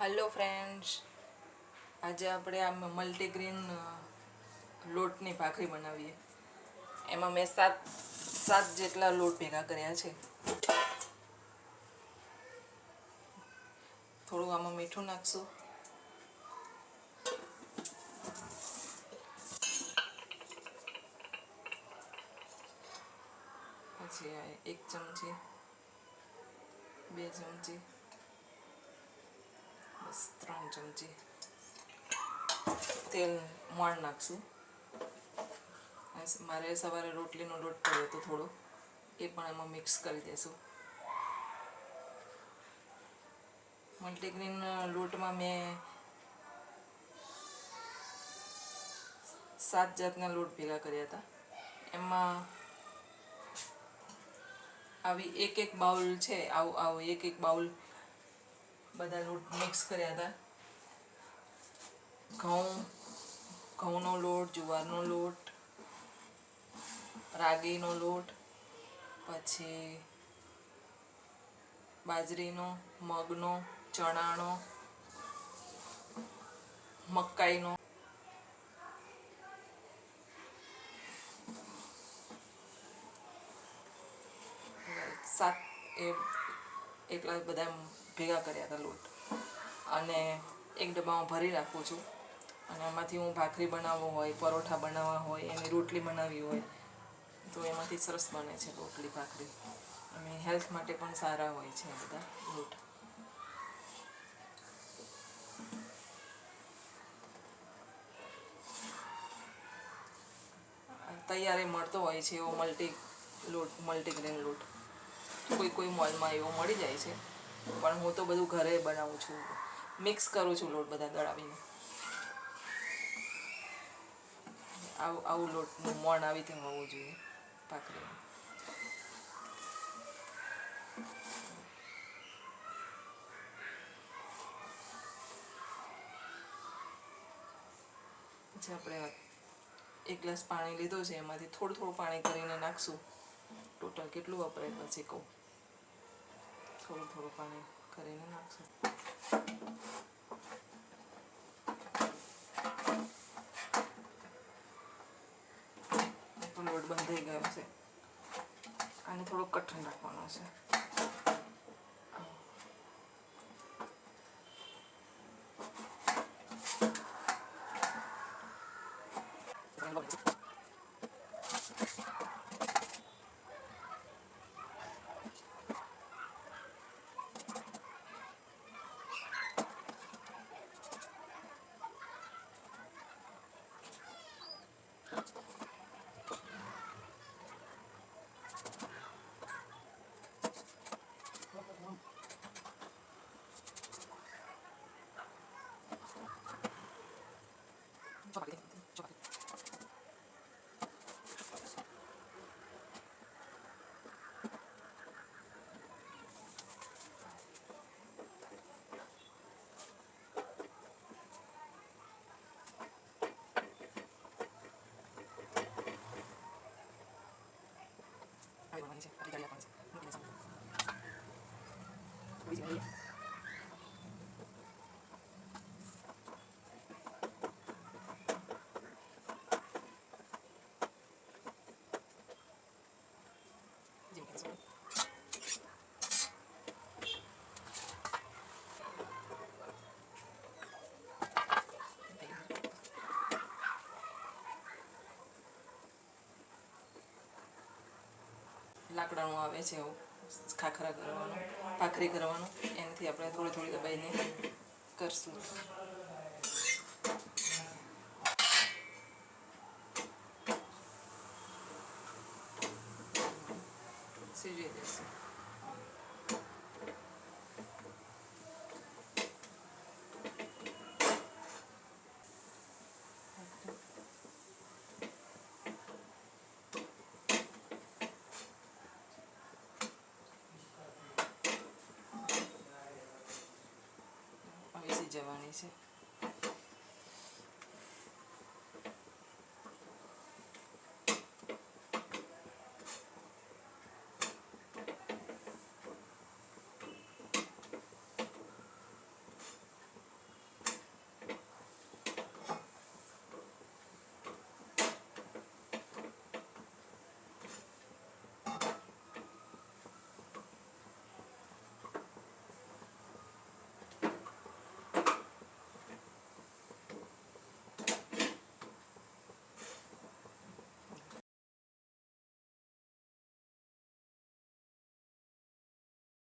Hello friends આજે આપણે આ મલ્ટીગ્રેન લોટની ભાખરી બનાવીએ. એમાં મેં સાત સાત જેટલા લોટ ભેગા કર્યા છે. થોડું આમાં મીઠું નાખશું. પછી એક ચમચી, બે ચમચી ત્રણ ચમચી તેલ મોણ નાખશું. મારે સવારે રોટલીનો લોટ પડ્યો હતો થોડો. એ પણ એમાં મિક્સ કરી દેશું. મલ્ટીગ્રેન લોટમાં મેં સાત જાતના લોટ ભેગા કર્યા હતા. એમાં આવી એક એક બાઉલ છે, આવું આવું એક એક બાઉલ બધા લોટ મિક્સ કર્યા હતા. ઘઉં, ઘઉંનો લોટ, જુવારનો લોટ, રાગીનો લોટ, પછી બાજરીનો, મગનો, ચણાનો, મકાઈનો. સાત એ એટલા બધા ભેગા કર્યા હતા લોટ. અને એક ડબ્બામાં ભરી રાખું છું. અને એમાંથી હું ભાખરી બનાવવો હોય, પરોઠા બનાવવા હોય, એની રોટલી બનાવવી હોય, તો એમાંથી સરસ બને છે રોટલી, ભાખરી. અને હેલ્થ માટે પણ સારા હોય છે બધા લોટ તૈયારે મળતો હોય છે એવો મલ્ટી લોટ મલ્ટીગ્રેન લોટ. કોઈ કોઈ મોલમાં એવો મળી જાય છે. પણ હું તો બધું ઘરે બનાવું છું. મિક્સ કરું છું લોટ બધા દળાવીને આવું આવું લોટનું મોણ આવી રીતે હોવું જોઈએ ભાખરીનું પછી આપણે એક ગ્લાસ પાણી લીધો છે, એમાંથી થોડું થોડું પાણી કરીને નાખશું. ટોટલ કેટલું વપરાય પછી કહું? થોડું થોડું પાણી કરીને નાખશું તો લોટ બંધ થઈ ગયો છે. આને થોડો કઠણ રાખવાનો છે આવી લાકડાનું આવે છે એવું ખાખરા કરવાનું ભાખરી કરવાનું. એનાથી આપણે થોડી થોડી દબાઈને કરશું. સીજી દેશે બેસી જવાની છે